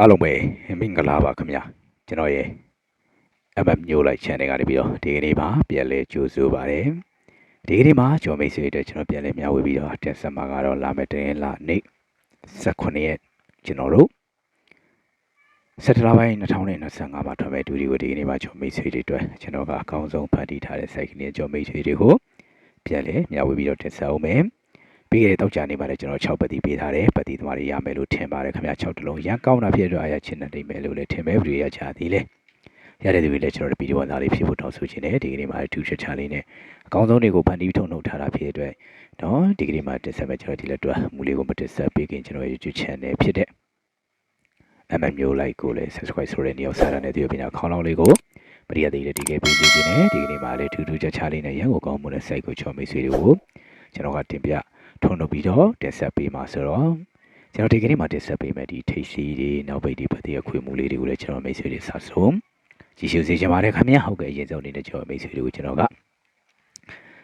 အားလုံးပဲမင်္ဂလာပါခင်ဗျာကျွန်တော်ရဲ့ MM မျိုးလိုက် channel ကနေပြီးတော့ဒီကနေ့မှာပြန်လဲကြိုးဆိုပါတယ်ဒီကနေ့မှာကျွန်တော်မိတ်ဆွေတွေကျွန်တော်ပြန်လဲမျှဝေပြီးတော့တင်ဆက်မှာကတော့လာမယ့်တင်လာနေ့18ရက်ကျွန်တော်တို့စက်တလာပိုင်း2025မှာထွက်မဲ့ဒူဒီကိုဒီကနေ့မှာကျွန်တော်မိတ်ဆွေတွေအတွက်ကျွန်တော်ကအကောင်းဆုံးဖန်တီးထားတဲ့ site ကနေကျွန်တော်မိတ်ဆွေတွေကိုပြန်လဲမျှဝေပြီးတော့တင်ဆက်အောင်မယ် ပြီးခဲ့တဲ့တောက်ကြနေမှာလည်းကျွန်တော်6ပတ်တီးပေးထားတယ်ပတ်တီးသမားတွေရမယ်လို့ထင်ပါတယ်ခင်ဗျာ6တလုံးရန်ကောင်းတာဖြစ်တော့အရာချင်းနေမယ်လို့လည်းထင်မယ်ဗီဒီယိုရချသေးလေရတဲ့သူတွေလည်းကျွန်တော်တို့ဗီဒီယိုဝန်သားလေးဖြစ်ဖို့တောင်းဆိုချင်တယ်ဒီကနေ့မှာထူးခြားခြားလေးနဲ့အကောင်းဆုံးတွေကိုဖန်တီးထုတ်နှုတ်ထားတာဖြစ်တဲ့အတွက်နော်ဒီကနေ့မှာတင်ဆက်မဲ့ကျွန်တော်ဒီလက်တွဲမူလေးကိုမတင်ဆက်ပေးခင်ကျွန်တော်ရဲ့ YouTube channel ဖြစ်တဲ့ MM မျိုးလိုက်ကိုလည်း subscribe ဆိုတဲ့နေရာဆက်ရတဲ့ဒီပညာခေါင်းလောင်းလေးကိုပရိယတ်သေးလေးဒီကပေးပေးခြင်းနဲ့ဒီကနေ့မှာလည်းထူးထူးခြားခြားလေးနဲ့ရန်ကိုကောင်းမှုတဲ့ site ကိုချော်မိတ်ဆွေတွေကိုကျွန်တော်ကတင်ပြ ထုံးလုပ်ပြီးတော့တင်ဆက်ပေးမှာဆိုတော့ကျွန်တော်ဒီကနေ့မှာတင်ဆက်ပေးမယ်ဒီထိတ်စီတွေနောက်ပိတ်ဒီပတ်သေးအခွေမှုလေးတွေကိုလည်းကျွန်တော်မိတ်ဆွေတွေဆက်ဆုံးကြည့်ရှုစေချင်ပါတယ်ခင်ဗျာဟုတ်ကဲ့အရင်ဆုံးအနေနဲ့ကျွန်တော်မိတ်ဆွေတွေကိုကျွန်တော်က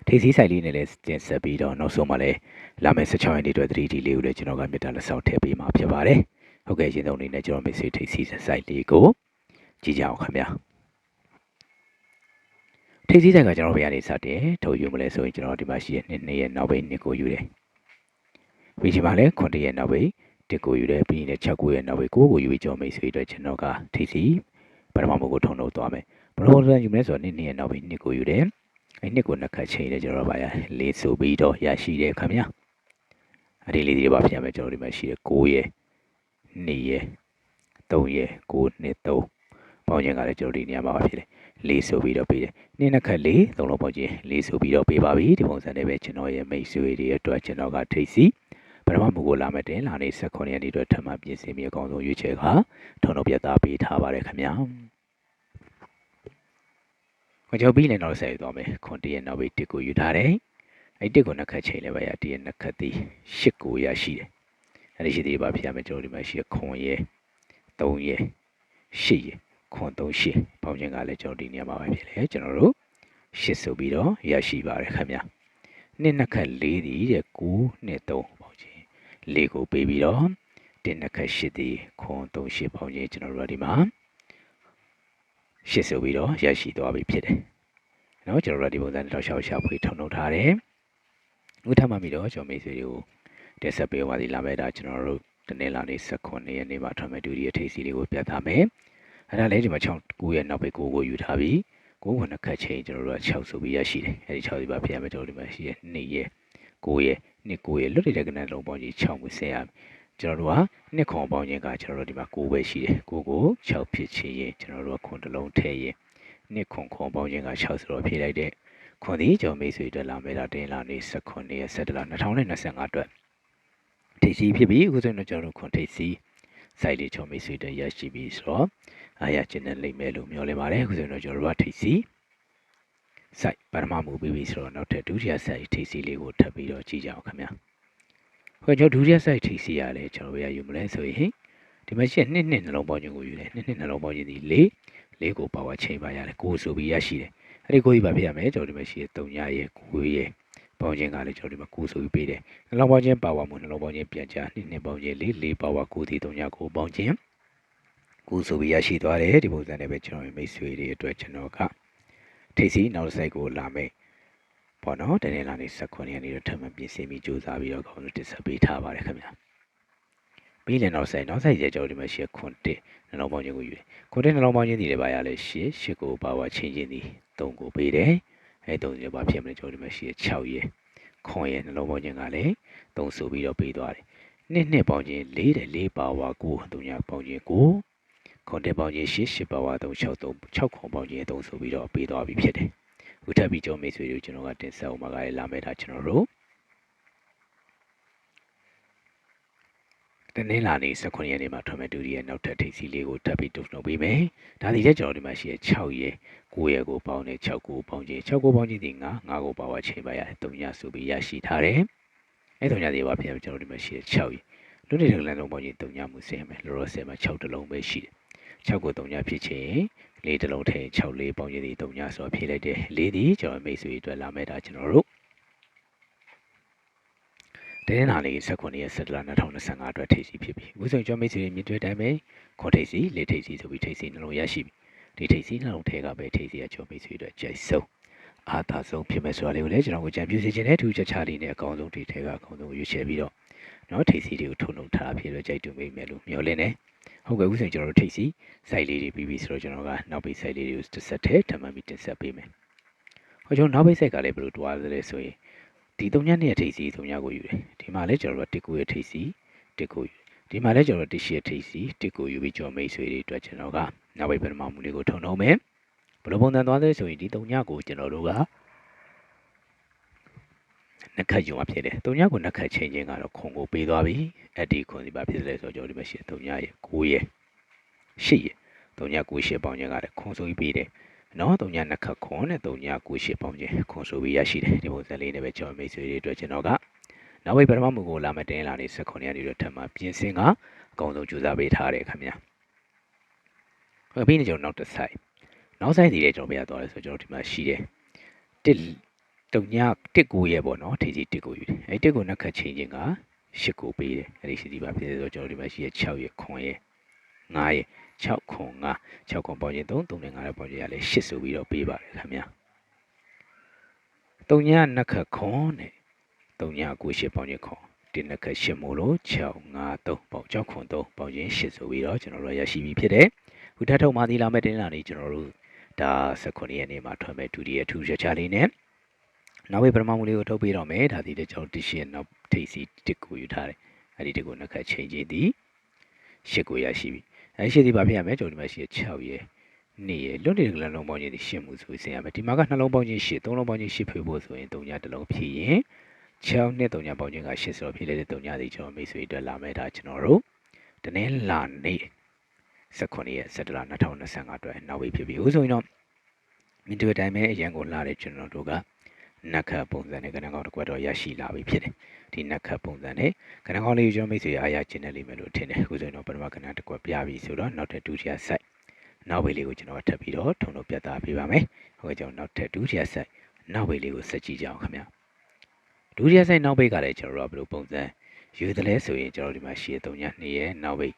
ထိတ်စီဆိုင်လေးနဲ့လည်းတင်ဆက်ပြီးတော့နောက်ဆုံးမှလည်းလာမယ့်16ရက်နေ့အတွက် 3D လေးကိုလည်းကျွန်တော်ကမြတ်တာလက်ဆောင်ထည့်ပေးမှာဖြစ်ပါတယ်ဟုတ်ကဲ့အရင်ဆုံးအနေနဲ့ကျွန်တော်မိတ်ဆွေထိတ်စီဆိုင်လေးကိုကြည့်ကြအောင်ခင်ဗျာထိတ်စီဆိုင်ကကျွန်တော်ဘယ်ကနေစတင်ထုတ်ယူမလဲဆိုရင်ကျွန်တော်ဒီမှာရှိတဲ့နှစ်နှစ်ရဲ့နောက်ပိတ်နှစ်ကိုယူတယ် ဝီဒီမှာလည်း9ရက်နောက်ပိတ်တစ်ကိုယူတယ်ပြီးရင်6ကိုရက်နောက်ပိတ်9ကိုယူပြီးကျွန်တော်မိတ်ဆွေအတွက်ကျွန်တော်ကထိတ်စီပထမမှုကိုထုံထုတ်သွားမယ်ဘယ်လိုလဲယူမလဲဆိုတော့နှစ်နှစ်ရဲ့နောက်ပိတ်နှစ်ကိုယူတယ်အဲနှစ်ကိုနှစ်ခတ်ချိန်တယ်ကျွန်တော်ပါရလေးဆိုပြီးတော့ရရှိတယ်ခင်ဗျာအဲ့ဒီလေးတွေပါပြန်မယ်ကျွန်တော်ဒီမှာရှိတဲ့9ရက်2ရက်3ရက်9နှစ်3ပေါင်းချင်းကလည်းကျွန်တော်ဒီနေရာမှာပါဖြစ်တယ်လေးဆိုပြီးတော့ပေးတယ်။နှစ်နှစ်ခက်လေးသုံးလုံးပေါင်းချင်းလေးဆိုပြီးတော့ပေးပါပြီ။ဒီပုံစံနဲ့ပဲကျွန်တော်ရဲ့မိတ်ဆွေတွေအတွက်ကျွန်တော်ကထိတ်စီ ပထမမူကိုလာမဲ့တင်လာနေ16ရက်နေ့အတွက်ထပ်မံပြင်ဆင်ပြီးအကောင်းဆုံးရွေးချယ်ကထုံတော့ပြသပေးထားပါတယ်ခင်ဗျာ။ခွန်ချုပ်ပြီးလည်းတော့ဆက်ယူသွားမယ်။ခွန်တရက်နောက်ပြီးတစ်ကိုယူထားတယ်။အဲ့တစ်ကိုနှစ်ခက်ချိန်လည်းပဲရတရက်နှစ်ခက်သည်ရှစ်ကိုရရှိတယ်။အဲ့ဒီရှိသေးပါဖြစ်ရမယ်ကျွန်တော်ဒီမှာရှိခွန်ရဲ့3ရဲ့8ရဲ့ခွန်38ပေါင်းခြင်းကလည်းကျွန်တော်ဒီနေရာမှာပဲဖြစ်လေကျွန်တော်တို့8ဆိုပြီးတော့ရရှိပါတယ်ခင်ဗျာနှစ်နှစ်ခက်4ဒီတဲ့9နှစ်3 ပေါင်းခြင်း4ကိုပေးပြီးတော့တင်းနှစ်ခက်8ဒီခွန်38ပေါင်းခြင်းကျွန်တော်တို့ဒီမှာ8ဆိုပြီးတော့ရရှိသွားပြီဖြစ်တယ်နော်ကျွန်တော်တို့ဒီပုံစံနဲ့တော့ရှောက်ရှောက်ဖွေထုံထုတ်ထားတယ်ဥထမှပြီးတော့ကျွန်တော်မိတ်ဆွေတွေကိုတက်ဆက်ပေးပါစီလာမဲ့ဒါကျွန်တော်တို့တနေ့လာနေ16ရက်နေ့မှာထွန်မဲ့ဒူဒီရဲ့ထိပ်စီလေးကိုပြသမယ်အဲ့ဒါလည်းဒီမှာ6 9ရဲ့နောက်ပဲ9ကိုယူထားပြီး9ခုနှစ်ခတ်ချိန်ကျွန်တော်တို့က6ဆိုပြီးရရှိတယ်အဲ့ဒီ6ဒီပါပြရမယ်ကျွန်တော်ဒီမှာရှိရဲ့2ရဲ့ 9ရဲ့2 9ရဲ့လွတ်တဲ့ကဏ္ဍလုံးပေါင်းကြီး6ကိုဆင်းရမယ်ကျွန်တော်တို့ကနှစ်ခွန်ပေါင်းခြင်းကကျွန်တော်တို့ဒီမှာ9ပဲရှိတယ်9ကို6ဖြစ်ချင်းရင်ကျွန်တော်တို့ကခွန်တစ်လုံးထည့်ရင်နှစ်ခွန်ခွန်ပေါင်းခြင်းက6ဆိုတော့ဖြည့်လိုက်တဲ့ခွန်ဒီကျွန်တော်မိတ်ဆွေတက်လာမယ်တာတင်လာနေ19ရက်17လ2025အတွက်ထိပ်စီဖြစ်ပြီးအခုဆိုရင်ကျွန်တော်တို့ခွန်ထိပ်စီစိုက်လေးချုံမိတ်ဆွေတက်ရရှိပြီဆိုတော့အားရကျင်းနေလိမ့်မယ်လို့မျှော်လင့်ပါတယ်အခုဆိုတော့ကျွန်တော်တို့ကထိပ်စီ စိုက်ပထမမူပြီးပြီဆိုတော့နောက်ထပ်ဒုတိယစိုက်ထိပ်စီလေးကိုထပ်ပြီးတော့ကြည့်ကြအောင်ခင်ဗျာဟိုကျွန်တော်ဒုတိယစိုက်ထိပ်စီရလဲကျွန်တော်ရယူမလဲဆိုရင်ဒီမှာရှိနှစ်နှစ်နှလုံးပေါင်းခြင်းကိုယူတယ်နှစ်နှစ်နှလုံးပေါင်းခြင်းဒီ၄၄ကိုပါဝါချိန်ပါရတယ်ကိုဆိုပြီးရရှိတယ်အဲ့ဒီကိုကြီးပါဖြစ်ရမယ်ကျွန်တော်ဒီမှာရှိတဲ့3ညရဲ့9ရဲ့ပေါင်းခြင်းကလည်းကျွန်တော်ဒီမှာ9ဆိုပြီးပေးတယ်နှလုံးပေါင်းခြင်းပါဝါမှုနှလုံးပေါင်းခြင်းပြန်ချနှစ်နှစ်ပေါင်းခြင်း၄၄ပါဝါ9ဒီ3ည9ပေါင်းခြင်းကိုဆိုပြီးရရှိသွားတယ်ဒီပုံစံနဲ့ပဲကျွန်တော်မိတ်ဆွေတွေအတွက်ကျွန်တော်က ထိတ်စီနောက်ဆိုင်ကိုလာမယ်ပေါ့နော်တနေ့လာနေ16ရက်နေ့တော့ထပ်မံပြင်ဆင်ပြီးစူးစမ်းပြီးတော့ကောင်းလို့တင်ဆက်ပေးထားပါတယ်ခင်ဗျာပြီးလည်းနောက်ဆိုင်နောက်ဆိုင်ကျကျွန်တော်ဒီမှာရှေ့ခွန်တစ်နှလုံးပေါင်းခြင်းကိုယူတယ်ခွန်တစ်နှလုံးပေါင်းခြင်းဒီလည်းပါရလဲရှေ့ရှေ့ကိုပါဝါချင်းချင်းဒီ3ကိုပေးတယ်အဲ3ရပါဖြစ်မလဲကျွန်တော်ဒီမှာရှေ့6ရက်ခွန်ရဲ့နှလုံးပေါင်းခြင်းကလည်း3ဆိုပြီးတော့ပေးသွားတယ်နှစ်နှစ်ပေါင်းခြင်း4တယ်4ပါဝါ9 3ညပေါင်းခြင်း9 ခွန်တက်ပေါင်းချင်းရှစ်ရှစ်ပါဝါ3 6 3 6ခွန်ပေါင်းချင်းအသုံးဆိုပြီးတော့ပေးသွားပြီဖြစ်တယ်။ဥထပ်ပြီးကျော်မိတ်ဆွေတို့ကျွန်တော်ကတင်ဆက်အောင်ပါကလည်းလာမဲ့တာကျွန်တော်တို့တနေ့လာနေ19ရက်နေ့မှာထွက်မဲ့ဒူရီရဲ့နောက်ထပ်ထိပ်စီလေးကိုတက်ပြီးတုံ့နှုတ်ပေးမယ်။ဒါဒီလက်ကျွန်တော်ဒီမှာရှိရဲ့6ရက်9ရက်ကိုပေါင်းတယ်6ကိုပေါင်းချင်း6ကိုပေါင်းချင်းဒီ9 9ကိုပါဝါချိန်ပါရတယ်3ညဆိုပြီးရရှိထားတယ်။အဲ3ညသေးပါပြန်ကျွန်တော်ဒီမှာရှိရဲ့6ရက်လွတ်နေတဲ့လမ်းလုံးပေါင်းချင်း3ညမှုဆင်းရမယ်လောလောဆယ်မှာ6တလုံးပဲရှိတယ်။ 6ကို3ညဖြစ်ချင်းလေးတစ်လုံးထည့်6လေးပေါင်းရည်3ညဆိုဖြည့်လိုက်တယ်လေးဒီကျွန်တော်မိတ်ဆွေအတွက်လာမဲ့တာကျွန်တော်တို့တတင်းနာလေး16ရက်17လ2025အတွက်ထိပ်စီဖြစ်ပြီအခုဆိုရင်ကျွန်တော်မိတ်ဆွေမြင့်တွေ့တိုင်းပဲခွန်ထိပ်စီလေထိပ်စီဆိုပြီးထိပ်စီနှလုံးရရှိပြီဒီထိပ်စီနှလုံးထဲကပဲထိပ်စီကကျွန်တော်မိတ်ဆွေအတွက်ကြိုက်ဆုံးအားသာဆုံးဖြစ်မယ်ဆိုတာလေးကိုလည်းကျွန်တော်ကိုကြံပြူစီခြင်းနဲ့ထူးခြားခြားလေးနဲ့အကောင်းဆုံးဒီထဲကအကောင်းဆုံးရွေးချယ်ပြီးတော့နော်ထိပ်စီတွေကိုထုံလုံးထားဖြစ်လို့ကြိုက်တူမိမယ်လို့မျှော်လင့်နေ ဟုတ်ကဲ့အခုဆိုရင်ကျွန်တော်တို့ထိပ်စီ site လေးတွေပြီးပြီဆိုတော့ကျွန်တော်ကနောက်ပိတ် site လေးတွေကိုတစ်ဆက်ထဲထပ်မံပြီးတင်ဆက်ပေးမယ်ဟောကျွန်တော်နောက်ပိတ် site ကလည်းဘယ်လိုတွားလဲဆိုရင်ဒီ3ညနေထိပ်စီ3ညကိုယူတယ်ဒီမှာလည်းကျွန်တော်တို့တစ်ကိုရဲ့ထိပ်စီတစ်ကိုယူဒီမှာလည်းကျွန်တော်တို့တစ်ရှစ်ထိပ်စီတစ်ကိုယူပြီးကျွန်တော်မိတ်ဆွေတွေအတွက်ကျွန်တော်ကနောက်ပိတ်ပထမမူလေးကိုထုံတော့မယ်ဘယ်လိုပုံစံသွားလဲဆိုရင်ဒီ3ညကိုကျွန်တော်တို့က နှက်ခတ်ယူမှာဖြစ်တယ်။တုံညကိုနှက်ခတ်ချင်းချင်းကတော့ခုံကိုပေးသွားပြီ။အဲ့ဒီခုံဒီပါဖြစ်တယ်ဆိုတော့ကျွန်တော်ဒီမှာရှိတုံညရဲ့9ရဲ့8ရဲ့တုံည9 8ပေါင်းချင်းကလည်းခုံဆိုပြီးပေးတယ်။နော်တုံညနှက်ခတ်ခွန်နဲ့တုံည9 8ပေါင်းချင်းခုံဆိုပြီးရရှိတယ်။ဒီပုံစံလေးနဲ့ပဲကျွန်တော်မိတ်ဆွေတွေအတွက်ကျွန်တော်ကနောက်ဝိတ်ပထမမူကိုလာမတင်လာနေ16ရက်နေတော့ထပ်မပြင်ဆင်ကအကောင်ဆုံးကြိုးစားပေးထားတယ်ခင်ဗျာ။ဟုတ်ပြီကျွန်တော်နောက်တစ်ဆိုင်နောက်ဆိုင်စီလေးကျွန်တော်ပြရသွားတယ်ဆိုတော့ကျွန်တော်ဒီမှာရှိတယ်။ တစ်တုံညတစ်ကိုရဲ့ပေါ့နော်ထေကြီးတစ်ကိုယူတယ်အဲတစ်ကိုနှက်ခတ်ချင်းချင်းကရှစ်ကိုပေးတယ်အဲဒီရှိစီပါဖြစ်ဆိုတော့ကျွန်တော်ဒီမှာရှိရဲ့6ရဲ့9ရဲ့9ရဲ့6ခွန်9 6ခွန်ပေါင်းချင်း3 3နဲ့9နဲ့ပေါင်းချင်းရလဲ8ဆိုပြီးတော့ပေးပါတယ်ခင်ဗျာတုံညနှက်ခတ်ခွန်နဲ့တုံညကို8ပေါင်းချင်းခွန်တင်နှက်ခတ်8မို့လို့6 5 3ပေါင်း6ခွန်3ပေါင်းချင်း8ဆိုပြီးတော့ကျွန်တော်တို့ရရှိပြီဖြစ်တယ်ခုထပ်ထုတ်မှသီလာမဲ့တင်းလာနေကျွန်တော်တို့ဒါ19ရက်နေ့မှာထွက်မဲ့ဒုတိယထူးခြားခြားလေးနဲ့ နောက်ဝေးပထမမူလေးကိုထုတ်ပေးတော့မယ်ဒါဒီလည်းကျွန်တော်တစ်ရှင်းနောက်ထိပ်စီတစ်ကိုယူထားတယ်အဲ့ဒီတစ်ကိုနှစ်ခါချိန်ကြည့်သည်ရှစ်ကိုရရှိပြီအဲ့ရှစ်ဒီပါဖြစ်ရမယ်ကျွန်တော်ဒီမှာရှိ6ရဲ့နေရလွတ်နေတဲ့ကလလုံးပေါင်းချင်းရှစ်မှုဆိုစင်ရမယ်ဒီမှာကနှလုံးပေါင်းချင်းရှစ်သုံးလုံးပေါင်းချင်းရှစ်ဖွေဖို့ဆိုရင်၃ညတစ်လုံးဖြည့်ရင်6နဲ့3ညပေါင်းချင်းကရှစ်ဆိုတော့ဖြည့်လိုက်တဲ့3ညဒီကျွန်တော်မိတ်ဆွေအတွက်လာမယ်ဒါကျွန်တော်တို့တနင်္လာနေ့19ရက်17လ2025အတွက်နောက်ဝေးဖြစ်ပြီဦးဆိုရင်တော့မင်းတို့အတိုင်းပဲအရန်ကိုလာတဲ့ကျွန်တော်တို့က နက်ခတ်ပုံစံနဲ့ကဏ္ဍကောင်းတစ်ခွက်တော့ရရှိလာပြီဖြစ်တယ်ဒီနက်ခတ်ပုံစံနဲ့ကဏ္ဍကောင်းလေးကိုကျွန်တော်မိတ်ဆွေအားရကျင်တယ်လိမ့်မယ်လို့ထင်တယ်အခုဆိုရင်တော့ပထမကဏ္ဍတစ်ခွက်ပြပြီဆိုတော့နောက်ထပ်ဒုတိယဆိုက်နောက်ဝေးလေးကိုကျွန်တော်ထပ်ပြီးတော့ထုံလို့ပြသပေးပါမယ်ဟုတ်ကဲ့ကျွန်တော်နောက်ထပ်ဒုတိယဆိုက်နောက်ဝေးလေးကိုဆက်ကြည့်ကြအောင်ခင်ဗျာဒုတိယဆိုက်နောက်ဝေးကလည်းကျွန်တော်တို့ကဘယ်လိုပုံစံယူသလဲဆိုရင်ကျွန်တော်ဒီမှာရှေ့3ည2ရဲ့နောက်ဝေး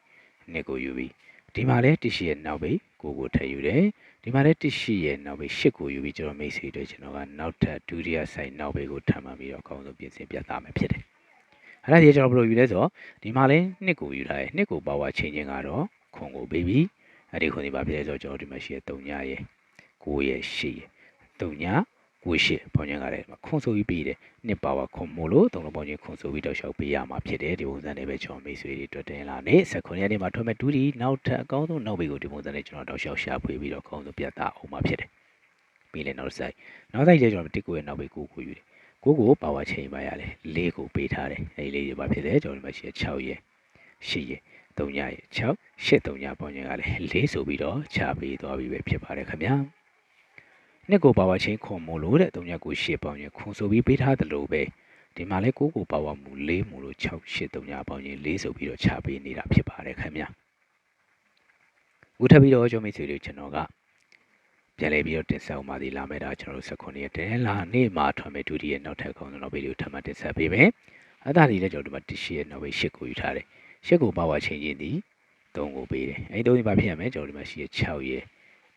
နှစ်ကိုယူပြီး ဒီမှာလည်းတရှိရဲ့နောက်ဝေးကိုကိုထည့်ယူတယ်ဒီမှာလည်းတရှိရဲ့နောက်ဘေးရှစ်ကိုယူပြီးကျွန်တော်မိတ်ဆွေတို့ကျွန်တော်ကနောက်ထပ်ဒုတိယဆိုင်နောက်ဘေးကိုထပ်မှန်ပြီးတော့အကောင်းဆုံးပြင်ဆင်ပြသမယ်ဖြစ်တယ်။အဲ့ဒါကြီးကျွန်တော်ဘယ်လိုယူလဲဆိုတော့ဒီမှာလည်းနှစ်ကိုယူထားတယ်နှစ်ကိုပါဝါချိန်ချင်းကတော့ခွန်ကိုပေးပြီးအဲ့ဒီခွန်ဒီပါဖြစ်လဲဆိုတော့ကျွန်တော်ဒီမှာရှိတဲ့3ညရဲ့9ရဲ့10ရဲ့3ည ဝေရှိပေါင်းချင်းကလည်းခွန်ဆိုပြီးပေးတယ်နှစ်ပါဝါခွန်မို့လို့သုံးလုံးပေါင်းချင်းခွန်ဆိုပြီးတော့ရှောက်ပေးရမှာဖြစ်တယ်ဒီပုံစံနဲ့ပဲကျွန်တော်မိတ်ဆွေတွေတွေ့တင်လာနေ19ရက်နေ့မှာထွက်မဲ့ဒူးဒီနောက်ထပ်အကောင်းဆုံးနောက်ဘေးကိုဒီပုံစံနဲ့ကျွန်တော်တော့ရှောက်ရှာဖွေပြီးတော့အကောင်းဆုံးပြသအောင်မှာဖြစ်တယ်ပြီးလဲနောက်ဆိုင်နောက်ဆိုင်ကျကျွန်တော်တစ်ကိုရဲ့နောက်ဘေးကိုကိုယူတယ်ကိုကိုပါဝါချိန်ပါရတယ်လေးကိုပေးထားတယ်အဲဒီလေးတွေပါဖြစ်တယ်ကျွန်တော်ဒီမှာရှိ6ရက်10ရက်3ညရဲ့6 8 3ညပေါင်းချင်းကလည်းလေးဆိုပြီးတော့ချပေးသွားပြီပဲဖြစ်ပါတယ်ခင်ဗျာ နှစ်ကိုပါဝါချင်းခွန်မို့လို့တဲ့3ညကို10ပေါင်းချင်းခွန်ဆိုပြီးပေးထားတယ်လို့ပဲဒီမှာလဲကိုကိုပါဝါမူ၄မူလို့6 8 3ညပေါင်းချင်း၄ဆိုပြီးတော့ချပေးနေတာဖြစ်ပါတယ်ခင်ဗျာခုထပ်ပြီးတော့ကျွန်တော်မိတ်ဆွေတွေကျွန်တော်ကပြန်လဲပြီးတော့တင်ဆက်အောင်ပါဒီလာမဲ့ဒါကျွန်တော်တို့16ရက်တဲလာနေ့မှာထွက်မဲ့ဒုတိယနောက်ထပ်ခေါင်းဆောင်ဗီဒီယိုထပ်မတင်ဆက်ပေးမယ်အဲ့ဒါလေးလည်းကျွန်တော်ဒီမှာတစ်ရှစ်နောက်ပဲ8ကိုယူထားတယ်8ကိုပါဝါချင်းချင်းဒီ3ကိုပေးတယ်အဲ့ဒီ3ဒီပါဖြစ်ရမယ်ကျွန်တော်ဒီမှာရှိရ6ရဲ့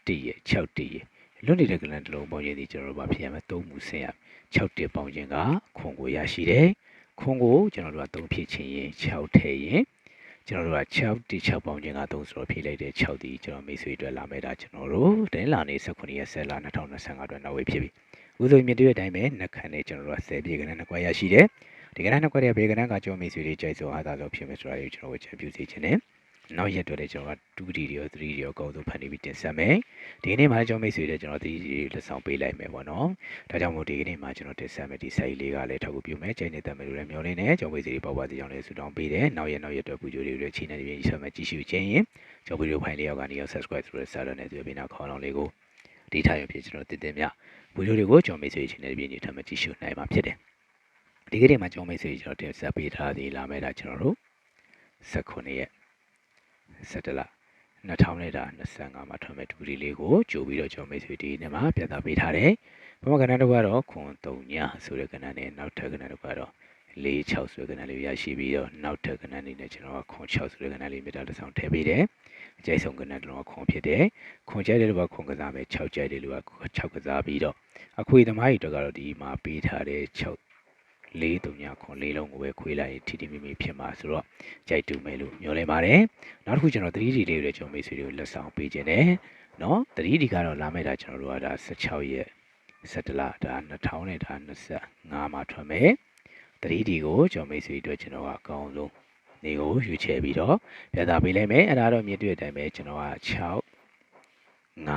1ရဲ့6 1ရဲ့ လွတ်နေတဲ့ကလန်တစ်လုံးပေါင်းချင်းဒီကျွန်တော်တို့ဘာဖြစ်ရမလဲ3မူဆင်းရ6တစ်ပေါင်းချင်းကခွန်ကိုရရှိတယ်ခွန်ကိုကျွန်တော်တို့က3ဖြစ်ချင်းရင်6ထည့်ရင်ကျွန်တော်တို့က6တိ6ပေါင်းချင်းက3ဆိုတော့ဖြည့်လိုက်တဲ့6ဒီကျွန်တော်မိတ်ဆွေအတွက်လာမဲ့တာကျွန်တော်တို့တင်းလာနေ19ရက်ဆက်လာ2025အတွက်နောက်ဝေးဖြစ်ပြီဥဆိုမြင့်တွေ့တဲ့အတိုင်းပဲနှက်ခမ်းနဲ့ကျွန်တော်တို့က10ပြေကနန်းနှစ်ခွက်ရရှိတယ်ဒီကနန်းနှစ်ခွက်ရဲ့ဘေကနန်းကကျွန်တော်မိတ်ဆွေတွေကြိုက်ဆိုအားသာဆုံးဖြစ်မယ်ဆိုတာကိုကျွန်တော်ဝေချပြစီခြင်းနဲ့ နောက်ရက်တွေလည်းကျွန်တော်က 2D တွေရော 3D တွေရောအကုန်ဆုံးဖန်တီးပြီးတင်ဆက်မယ်ဒီနေ့မှာကျွန်တော်မိတ်ဆွေတွေကျွန်တော်ဒီလက်ဆောင်ပေးလိုက်မယ်ပေါ့နော်ဒါကြောင့်မို့ဒီကနေ့မှာကျွန်တော်တင်ဆက်မယ်ဒီ site လေးကလည်းထောက်ကူပြုမယ်ချိန်နေတဲ့မယ်လို့လည်းမျှော်လင့်နေကျွန်တော်မိတ်ဆွေတွေပေါ့ပါစီကြောင့်လည်းဆုတောင်းပေးတယ်နောက်ရက်နောက်ရက်တွေပူကြိုတွေလည်းချိန်နေပြီးဆက်မယ်ကြည့်ရှုခြင်းရင်ကျွန်တော်ဗီဒီယိုဖိုင်လေးရောက်ကနေရောက် subscribe ဆိုတဲ့စာရနဲ့ဒီပြနာခေါင်းလောင်းလေးကိုဒီထားရဖြစ်ကျွန်တော်တင်တင်မြဗီဒီယိုတွေကိုကျွန်တော်မိတ်ဆွေချိန်နေပြီးနေထပ်မကြည့်ရှုနိုင်မှာဖြစ်တယ်ဒီကနေ့မှာကျွန်တော်မိတ်ဆွေကျွန်တော်တင်ဆက်ပေးထားသေးလာမယ်ဒါကျွန်တော်တို့19ရက် 17လ2025မှာထွက်မဲ့ဒူရီလေးကိုကြိုပြီးတော့ကျွန်တော်မိတ်ဆွေဒီနေ့မှာပြသပေးထားတယ်။ပမကဏ္ဍတော့ကတော့ခွန်3ညဆိုတဲ့ကဏ္ဍနဲ့နောက်ထပ်ကဏ္ဍတော့ကတော့4 6ဆိုတဲ့ကဏ္ဍလေးကိုရရှိပြီးတော့နောက်ထပ်ကဏ္ဍအနေနဲ့ကျွန်တော်ကခွန်6ဆိုတဲ့ကဏ္ဍလေးမြတ်တာတစ်ဆောင်ထည့်ပေးတယ်အကျိဆုံးကဏ္ဍတော့ခွန်ဖြစ်တယ်ခွန်ကြိုက်တဲ့လူကခွန်ကစားမယ်6ကြိုက်တဲ့လူက6ကစားပြီးတော့အခွေသမားတွေအတွက်ကတော့ဒီမှာပေးထားတဲ့6 လေးတုံညာခွန်လေးလုံးကိုပဲခွေးလိုက်ရင်ထီထီမိမိဖြစ်မှာဆိုတော့ကြိုက်တူမယ်လို့မျှော်လင့်ပါတယ်နောက်တစ်ခုကျွန်တော် 3D လေးတွေကျွန်တော်မိတ်ဆွေတွေကိုလက်ဆောင်ပေးခြင်းတယ်နော် 3D ကတော့လာမယ့်ဒါကျွန်တော်တို့ကဒါ16ရက်17လဒါ2000နဲ့ဒါ25မှာထွက်မယ် 3D ကိုကျွန်တော်မိတ်ဆွေတို့ကျွန်တော်ကအကောင်းဆုံးနေကိုယူချယ်ပြီးတော့ပြသပေးလိုက်မယ်အဲ့ဒါတော့မြင်တွေ့တဲ့အတိုင်းပဲကျွန်တော်က6 5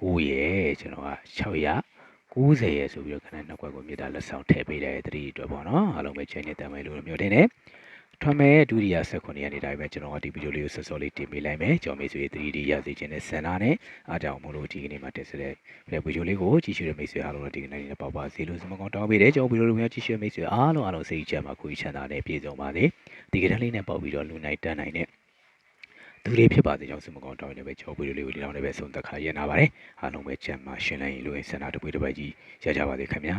9ရဲ့ကျွန်တော်က6ရ 90ရဲ့ဆိုပြီးတော့ခဏနောက်ကွက်ကိုမြေတာလက်ဆောင်ထည့်ပေးတယ် 3D အတွက်ပေါ့နော်အားလုံးပဲချိန်နေတမ်းမယ်လို့မျိုးတင်တယ်ထွမ်းမဲ့ဒုတိယဆက်ခွန်ရနေတိုင်းပဲကျွန်တော်ကဒီဗီဒီယိုလေးကိုစောစောလေးတင်ပေးလိုက်မယ်ကျွန်တော်မိတ်ဆွေ 3D ရစေခြင်းနဲ့စင်တာနဲ့အားကြောင့်မို့လို့ဒီကနေ့မှာတက်စတဲ့ဗီဒီယိုလေးကိုကြည့်ရှုတဲ့မိတ်ဆွေအားလုံးဒီကနေ့နဲ့ပေါ့ပါစေလို့စမကောင်းတောင်းပေးတယ်ကျွန်တော်ဗီဒီယိုလေးကိုကြည့်ရှုမိတ်ဆွေအားလုံးအားလုံးစိတ်ချမ်းသာကိုချမ်းသာနဲ့ပြည့်စုံပါစေဒီကနေ့လေးနဲ့ပေါ့ပြီးတော့လူနိုင်တန်းနိုင်တဲ့ သူတွေဖြစ်ပါစေကြောင်းစမကောင်းတောင်းနေပဲကျွန်တော်ဗီဒီယိုလေးကိုဒီလောက်နဲ့ပဲဆုံးသက်ခါရနာပါတယ်အားလုံးပဲချမ်းသာရှင်နိုင်လို့စင်တာတပွေးတစ်ပိုက်ကြီးရကြပါစေခင်ဗျာ